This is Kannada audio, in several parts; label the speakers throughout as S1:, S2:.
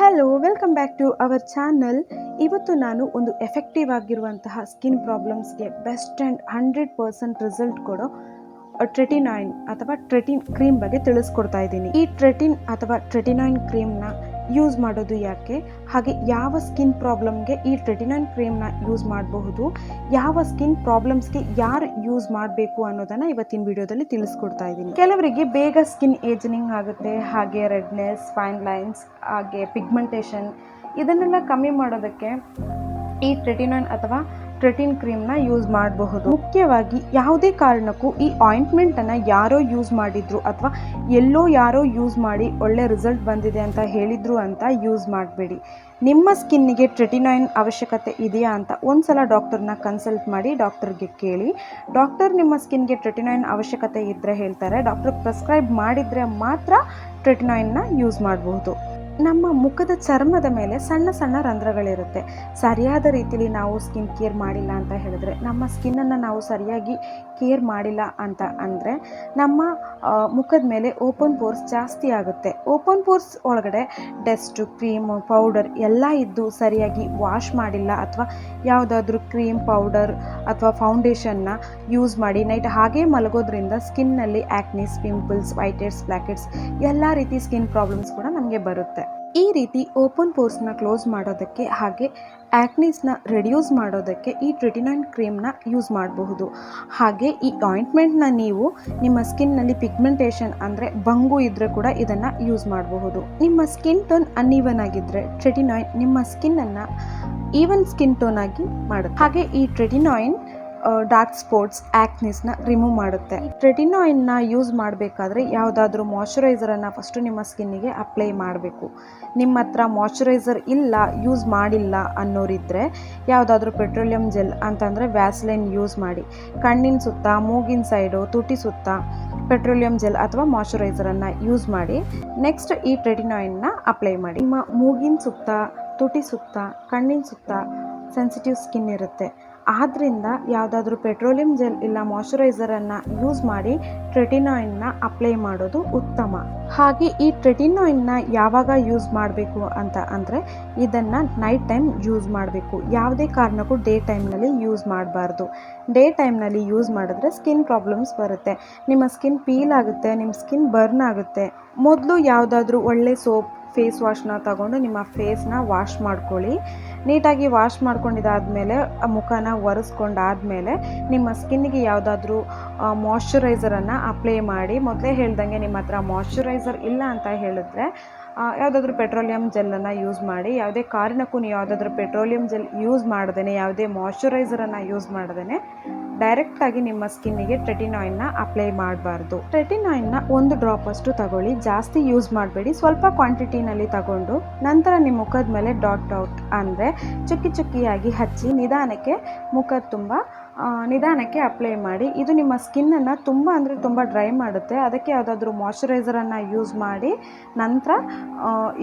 S1: ಅವರ್ ಚಾನಲ್ ಇವತ್ತು ನಾನು ಒಂದು ಎಫೆಕ್ಟಿವ್ ಆಗಿರುವಂತಹ skin ಪ್ರಾಬ್ಲಮ್ಸ್ಗೆ best and hundred percent result ಕೊಡೋ ಟ್ರೆಟಿನಾಯಿನ್ ಅಥವಾ ಟ್ರೆಟಿನ್ ಕ್ರೀಮ್ ಬಗ್ಗೆ ತಿಳಿಸ್ಕೊಡ್ತಾ ಇದ್ದೀನಿ. ಈ ಟ್ರೆಟಿನ್ ಅಥವಾ ಟ್ರೆಟಿನಾಯಿನ್ ಕ್ರೀಮ್ನ ಯೂಸ್ ಮಾಡೋದು ಯಾಕೆ? ಹಾಗೆ ಯಾವ ಸ್ಕಿನ್ ಪ್ರಾಬ್ಲಮ್ಗೆ ಈ ಟ್ರೆಟಿನಾಯಿನ್ ಕ್ರೀಮ್ನ ಯೂಸ್ ಮಾಡಬಹುದು? ಯಾವ ಸ್ಕಿನ್ ಪ್ರಾಬ್ಲಮ್ಸ್ಗೆ ಯಾರು ಯೂಸ್ ಮಾಡಬೇಕು ಅನ್ನೋದನ್ನು ಇವತ್ತಿನ ವಿಡಿಯೋದಲ್ಲಿ ತಿಳಿಸ್ಕೊಡ್ತಾ ಇದ್ದೀನಿ. ಕೆಲವರಿಗೆ ಬೇಗ ಸ್ಕಿನ್ ಏಜನಿಂಗ್ ಆಗುತ್ತೆ. ಹಾಗೆ ರೆಡ್ನೆಸ್ ಫೈನ್ ಲೈನ್ಸ್ ಹಾಗೆ ಪಿಗ್ಮೆಂಟೇಷನ್ ಇದನ್ನೆಲ್ಲ ಕಮ್ಮಿ ಮಾಡೋದಕ್ಕೆ ಈ ಟ್ರೆಟಿನನ್ ಅಥವಾ ಟ್ರೆಟಿನ್ ಕ್ರೀಮ್ನ ಯೂಸ್ ಮಾಡಬಹುದು. ಮುಖ್ಯವಾಗಿ ಯಾವುದೇ ಕಾರಣಕ್ಕೂ ಈ ಆಯಿಂಟ್ಮೆಂಟನ್ನು ಯಾರೋ ಯೂಸ್ ಮಾಡಿದ್ರು ಅಥವಾ ಎಲ್ಲೋ ಯಾರೋ ಯೂಸ್ ಮಾಡಿ ಒಳ್ಳೆ ರಿಸಲ್ಟ್ ಬಂದಿದೆ ಅಂತ ಹೇಳಿದ್ರು ಅಂತ ಯೂಸ್ ಮಾಡಬೇಡಿ. ನಿಮ್ಮ ಸ್ಕಿನ್ನಿಗೆ ಟ್ರೆಟಿನಾಯಿನ್ ಅವಶ್ಯಕತೆ ಇದೆಯಾ ಅಂತ ಒಂದ್ಸಲ ಡಾಕ್ಟರ್ನ ಕನ್ಸಲ್ಟ್ ಮಾಡಿ ಡಾಕ್ಟರ್ಗೆ ಕೇಳಿ. ಡಾಕ್ಟರ್ ನಿಮ್ಮ ಸ್ಕಿನ್ಗೆ ಟ್ರೆಟಿನಾಯಿನ್ ಅವಶ್ಯಕತೆ ಇದ್ದರೆ ಹೇಳ್ತಾರೆ. ಡಾಕ್ಟರ್ ಪ್ರಿಸ್ಕ್ರೈಬ್ ಮಾಡಿದರೆ ಮಾತ್ರ ಟ್ರೆಟಿನಾಯಿನ್ನ ಯೂಸ್ ಮಾಡಬಹುದು. ನಮ್ಮ ಮುಖದ ಚರ್ಮದ ಮೇಲೆ ಸಣ್ಣ ಸಣ್ಣ ರಂಧ್ರಗಳಿರುತ್ತೆ. ಸರಿಯಾದ ರೀತಿಲಿ ನಾವು ಸ್ಕಿನ್ ಕೇರ್ ಮಾಡಿಲ್ಲ ಅಂತ ಹೇಳಿದ್ರೆ, ನಮ್ಮ ಸ್ಕಿನ್ನನ್ನು ನಾವು ಸರಿಯಾಗಿ ಕೇರ್ ಮಾಡಿಲ್ಲ ಅಂತ ಅಂದರೆ, ನಮ್ಮ ಮುಖದ ಮೇಲೆ ಓಪನ್ ಪೋರ್ಸ್ ಜಾಸ್ತಿ ಆಗುತ್ತೆ. ಓಪನ್ ಪೋರ್ಸ್ ಒಳಗಡೆ ಡಸ್ಟು, ಕ್ರೀಮ್, ಪೌಡರ್ ಎಲ್ಲ ಇದ್ದು ಸರಿಯಾಗಿ ವಾಶ್ ಮಾಡಿಲ್ಲ ಅಥವಾ ಯಾವುದಾದ್ರೂ ಕ್ರೀಮ್, ಪೌಡರ್ ಅಥವಾ ಫೌಂಡೇಶನ್ನ ಯೂಸ್ ಮಾಡಿ ನೈಟ್ ಹಾಗೇ ಮಲಗೋದ್ರಿಂದ ಸ್ಕಿನ್ನಲ್ಲಿ ಆ್ಯಕ್ನಿಸ್ ಪಿಂಪಲ್ಸ್ ವೈಟೆಡ್ಸ್ ಬ್ಲ್ಯಾಕೆಟ್ಸ್ ಎಲ್ಲ ರೀತಿ ಸ್ಕಿನ್ ಪ್ರಾಬ್ಲಮ್ಸ್ ಕೂಡ ನಮಗೆ ಬರುತ್ತೆ. ಈ ರೀತಿ ಓಪನ್ ಪೋರ್ಸ್ನ ಕ್ಲೋಸ್ ಮಾಡೋದಕ್ಕೆ ಹಾಗೆ ಆ್ಯಕ್ನೀಸ್ನ ರೆಡ್ಯೂಸ್ ಮಾಡೋದಕ್ಕೆ ಈ ಟ್ರಿಟಿನೈನ್ ಕ್ರೀಮ್ನ ಯೂಸ್ ಮಾಡಬಹುದು. ಹಾಗೆ ಈ ಆಯಿಂಟ್ಮೆಂಟ್ನ ನೀವು ನಿಮ್ಮ ಸ್ಕಿನ್ನಲ್ಲಿ ಪಿಗ್ಮೆಂಟೇಷನ್ ಅಂದರೆ ಬಂಗು ಇದ್ದರೆ ಕೂಡ ಇದನ್ನು ಯೂಸ್ ಮಾಡಬಹುದು. ನಿಮ್ಮ ಸ್ಕಿನ್ ಟೋನ್ ಅನ್ಇವನ್ ಆಗಿದ್ದರೆ ಟ್ರೆಟಿನಾಯಿನ್ ನಿಮ್ಮ ಸ್ಕಿನ್ನನ್ನು ಈವನ್ ಸ್ಕಿನ್ ಟೋನ್ ಆಗಿ ಮಾಡುತ್ತೆ. ಹಾಗೆ ಈ ಟ್ರೆಟಿನಾಯಿನ್ ಡಾರ್ಕ್ ಸ್ಪಾಟ್ಸ್ ಆ್ಯಕ್ನಿಸ್ನ ರಿಮೂವ್ ಮಾಡುತ್ತೆ. ಈ ಟ್ರೆಟಿನಾಯಿನ್ನ ಯೂಸ್ ಮಾಡಬೇಕಾದ್ರೆ ಯಾವುದಾದ್ರೂ ಮಾಯ್ಶ್ಚರೈಸರನ್ನು ಫಸ್ಟು ನಿಮ್ಮ ಸ್ಕಿನ್ನಿಗೆ ಅಪ್ಲೈ ಮಾಡಬೇಕು. ನಿಮ್ಮ ಹತ್ರ ಮಾಯ್ಶ್ಚರೈಸರ್ ಇಲ್ಲ ಯೂಸ್ ಮಾಡಿಲ್ಲ ಅನ್ನೋರಿದ್ದರೆ ಯಾವುದಾದ್ರೂ ಪೆಟ್ರೋಲಿಯಂ ಜೆಲ್ ಅಂತಂದರೆ ವ್ಯಾಸ್ಲೈನ್ ಯೂಸ್ ಮಾಡಿ. ಕಣ್ಣಿನ ಸುತ್ತ, ಮೂಗಿನ ಸೈಡು ತುಟಿ ಸುತ್ತ ಪೆಟ್ರೋಲಿಯಂ ಜೆಲ್ ಅಥವಾ ಮಾಯ್ಶ್ಚರೈಸರನ್ನು ಯೂಸ್ ಮಾಡಿ. ನೆಕ್ಸ್ಟ್ ಈ ಟ್ರೆಟಿನಾಯಿನ್ನ ಅಪ್ಲೈ ಮಾಡಿ. ನಿಮ್ಮ ಮೂಗಿನ ಸುತ್ತ, ತುಟಿ ಸುತ್ತ, ಕಣ್ಣಿನ ಸುತ್ತ ಸೆನ್ಸಿಟಿವ್ ಸ್ಕಿನ್ ಇರುತ್ತೆ. ಆದ್ದರಿಂದ ಯಾವುದಾದ್ರೂ ಪೆಟ್ರೋಲಿಯಂ ಜೆಲ್ ಇಲ್ಲ ಮಾಯ್ಶ್ಚರೈಸರನ್ನು ಯೂಸ್ ಮಾಡಿ ಟ್ರೆಟಿನಾಯಿನ್ನ ಅಪ್ಲೈ ಮಾಡೋದು ಉತ್ತಮ. ಹಾಗೆ ಈ ಟ್ರೆಟಿನಾಯಿನ್ನ ಯಾವಾಗ ಯೂಸ್ ಮಾಡಬೇಕು ಅಂತ ಅಂದರೆ ಇದನ್ನು ನೈಟ್ ಟೈಮ್ ಯೂಸ್ ಮಾಡಬೇಕು. ಯಾವುದೇ ಕಾರಣಕ್ಕೂ ಡೇ ಟೈಮ್ನಲ್ಲಿ ಯೂಸ್ ಮಾಡಬಾರ್ದು. ಡೇ ಟೈಮ್ನಲ್ಲಿ ಯೂಸ್ ಮಾಡಿದ್ರೆ ಸ್ಕಿನ್ ಪ್ರಾಬ್ಲಮ್ಸ್ ಬರುತ್ತೆ. ನಿಮ್ಮ ಸ್ಕಿನ್ ಪೀಲ್ ಆಗುತ್ತೆ, ನಿಮ್ಮ ಸ್ಕಿನ್ ಬರ್ನ್ ಆಗುತ್ತೆ. ಮೊದಲು ಯಾವುದಾದ್ರೂ ಒಳ್ಳೆ ಸೋಪ್ ಫೇಸ್ ವಾಶ್ನ ತಗೊಂಡು ನಿಮ್ಮ ಫೇಸ್ನ ವಾಶ್ ಮಾಡ್ಕೊಳ್ಳಿ. ನೀಟಾಗಿ ವಾಶ್ ಮಾಡ್ಕೊಂಡಿದ್ದಾದಮೇಲೆ ಮುಖನ ಒರೆಸ್ಕೊಂಡಾದಮೇಲೆ, ನಿಮ್ಮ ಸ್ಕಿನ್ನಿಗೆ ಯಾವುದಾದ್ರೂ ಮಾಯ್ಶ್ಚರೈಸರನ್ನು ಅಪ್ಲೈ ಮಾಡಿ. ಮೊದಲೇ ಹೇಳ್ದಂಗೆ ನಿಮ್ಮ ಹತ್ರ ಮಾಯ್ಶ್ಚರೈಸರ್ ಇಲ್ಲ ಅಂತ ಹೇಳಿದ್ರೆ ಯಾವುದಾದ್ರೂ ಪೆಟ್ರೋಲಿಯಂ ಜೆಲ್ಲನ್ನು ಯೂಸ್ ಮಾಡಿ. ಯಾವುದೇ ಕಾರಣಕ್ಕೂ ನೀವು ಯಾವುದಾದ್ರೂ ಪೆಟ್ರೋಲಿಯಂ ಜೆಲ್ ಯೂಸ್ ಮಾಡ್ದೇ ಯಾವುದೇ ಮಾಯ್ಶ್ಚರೈಸರನ್ನು ಯೂಸ್ ಮಾಡ್ದೇ ಡೈರೆಕ್ಟಾಗಿ ನಿಮ್ಮ ಸ್ಕಿನ್ನಿಗೆ ನ ಅಪ್ಲೈ ಮಾಡಬಾರ್ದು. ಟ್ರೆಟಿನಾಯಿನ್ನ ಒಂದು ಡ್ರಾಪ್ ಅಷ್ಟು ತಗೊಳ್ಳಿ. ಜಾಸ್ತಿ ಯೂಸ್ ಮಾಡಬೇಡಿ. ಸ್ವಲ್ಪ ಕ್ವಾಂಟಿಟಿನಲ್ಲಿ ತಗೊಂಡು ನಂತರ ನಿಮ್ಮ ಮುಖದ ಮೇಲೆ ಡಾಟ್ ಡಾಟ್ ಅಂದರೆ ಚುಕ್ಕಿ ಚುಕ್ಕಿಯಾಗಿ ಹಚ್ಚಿ ನಿಧಾನಕ್ಕೆ ಮುಖದ ತುಂಬ ನಿಧಾನಕ್ಕೆ ಅಪ್ಲೈ ಮಾಡಿ. ಇದು ನಿಮ್ಮ ಸ್ಕಿನ್ನನ್ನು ತುಂಬ ಅಂದರೆ ತುಂಬ ಡ್ರೈ ಮಾಡುತ್ತೆ. ಅದಕ್ಕೆ ಯಾವುದಾದ್ರೂ ಮಾಯ್ಶ್ಚರೈಸರನ್ನು ಯೂಸ್ ಮಾಡಿ ನಂತರ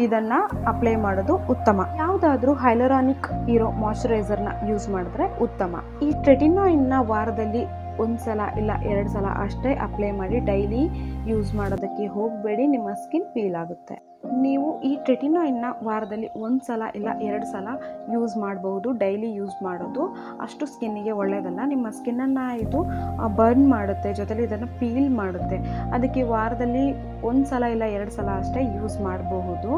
S1: ಇದನ್ನು ಅಪ್ಲೈ ಮಾಡೋದು ಉತ್ತಮ. ಯಾವುದಾದ್ರೂ ಹೈಲರಾನಿಕ್ ಇರೋ ಮಾಯ್ಶ್ಚರೈಸರ್ನ ಯೂಸ್ ಮಾಡಿದ್ರೆ ಉತ್ತಮ. ಈ ಟ್ರೆಟಿನಾಯಿನ್ನ ವಾರದಲ್ಲಿ ಒಂದು ಸಲ ಇಲ್ಲ ಎರಡು ಸಲ ಅಷ್ಟೇ ಅಪ್ಲೈ ಮಾಡಿ ಡೈಲಿ ಯೂಸ್ ಮಾಡೋದಕ್ಕೆ ಹೋಗಬೇಡಿ. ನಿಮ್ಮ ಸ್ಕಿನ್ ಪೀಲ್ ಆಗುತ್ತೆ. ನೀವು ಈ ಟ್ರೆಟಿನಾಯಿನ್ನ ವಾರದಲ್ಲಿ ಒಂದು ಸಲ ಇಲ್ಲ ಎರಡು ಸಲ ಯೂಸ್ ಮಾಡಬಹುದು ಡೈಲಿ ಯೂಸ್ ಮಾಡೋದು. ಅಷ್ಟು ಸ್ಕಿನ್ನಿಗೆ ಒಳ್ಳೆಯದಲ್ಲ ನಿಮ್ಮ ಸ್ಕಿನ್ನನ್ನು ಇದು ಬರ್ನ್ ಮಾಡುತ್ತೆ, ಜೊತೆಲಿ ಇದನ್ನು ಪೀಲ್ ಮಾಡುತ್ತೆ. ಅದಕ್ಕೆ ವಾರದಲ್ಲಿ ಒಂದು ಸಲ ಇಲ್ಲ ಎರಡು ಸಲ ಅಷ್ಟೇ ಯೂಸ್ ಮಾಡಬಹುದು.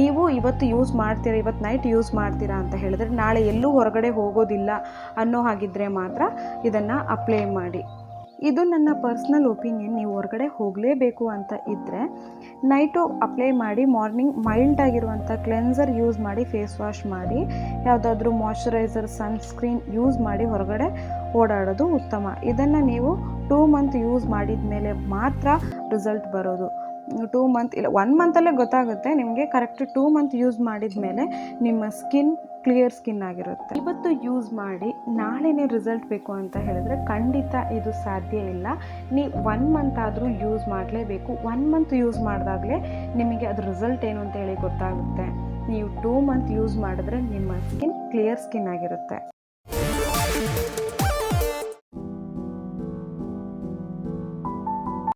S1: ನೀವು ಇವತ್ತು ಯೂಸ್ ಮಾಡ್ತೀರಾ ಇವತ್ತು ನೈಟ್ ಯೂಸ್ ಮಾಡ್ತೀರಾ ಅಂತ ಹೇಳಿದ್ರೆ ನಾಳೆ ಎಲ್ಲೂ ಹೊರಗಡೆ ಹೋಗೋದಿಲ್ಲ ಅನ್ನೋ ಹಾಗಿದ್ರೆ ಮಾತ್ರ ಇದನ್ನು ಅಪ್ಲೈ ಮಾಡಿ. ಇದು ನನ್ನ ಪರ್ಸ್ನಲ್ ಒಪಿನಿಯನ್ ನೀವು ಹೊರಗಡೆ ಹೋಗಲೇಬೇಕು ಅಂತ ಇದ್ದರೆ ನೈಟು ಅಪ್ಲೈ ಮಾಡಿ ಮಾರ್ನಿಂಗ್ ಮೈಲ್ಡ್ ಆಗಿರುವಂಥ ಕ್ಲೆನ್ಸರ್ ಯೂಸ್ ಮಾಡಿ ಫೇಸ್ ವಾಶ್ ಮಾಡಿ, ಯಾವುದಾದ್ರೂ ಮಾಯ್ಶ್ಚರೈಸರ್ ಸನ್ಸ್ಕ್ರೀನ್ ಯೂಸ್ ಮಾಡಿ ಹೊರಗಡೆ ಓಡಾಡೋದು ಉತ್ತಮ. ಇದನ್ನು ನೀವು ಟೂ ಮಂತ್ ಯೂಸ್ ಮಾಡಿದ ಮೇಲೆ ಮಾತ್ರ ರಿಸಲ್ಟ್ ಬರೋದು. ಟೂ ಮಂತ್ ಇಲ್ಲ ಒನ್ ಮಂತಲ್ಲೇ ಗೊತ್ತಾಗುತ್ತೆ ನಿಮಗೆ ಕರೆಕ್ಟ್ ಟೂ ಮಂತ್ ಯೂಸ್ ಮಾಡಿದ ಮೇಲೆ ನಿಮ್ಮ ಸ್ಕಿನ್ ಕ್ಲಿಯರ್ ಸ್ಕಿನ್ ಆಗಿರುತ್ತೆ. ಇವತ್ತು ಯೂಸ್ ಮಾಡಿ ನಾಳೆನೇ ರಿಸಲ್ಟ್ ಬೇಕು ಅಂತ ಹೇಳಿದ್ರೆ ಖಂಡಿತ ಇದು ಸಾಧ್ಯ ಇಲ್ಲ. ನೀವು ಒನ್ ಮಂತ್ ಆದರೂ ಯೂಸ್ ಮಾಡಲೇಬೇಕು. ಒನ್ ಮಂತ್ ಯೂಸ್ ಮಾಡಿದಾಗಲೇ ನಿಮಗೆ ಅದು ರಿಸಲ್ಟ್ ಏನು ಅಂತ ಹೇಳಿ ಗೊತ್ತಾಗುತ್ತೆ. ನೀವು ಟೂ ಮಂತ್ ಯೂಸ್ ಮಾಡಿದ್ರೆ ನಿಮ್ಮ ಸ್ಕಿನ್ ಕ್ಲಿಯರ್ ಸ್ಕಿನ್ ಆಗಿರುತ್ತೆ.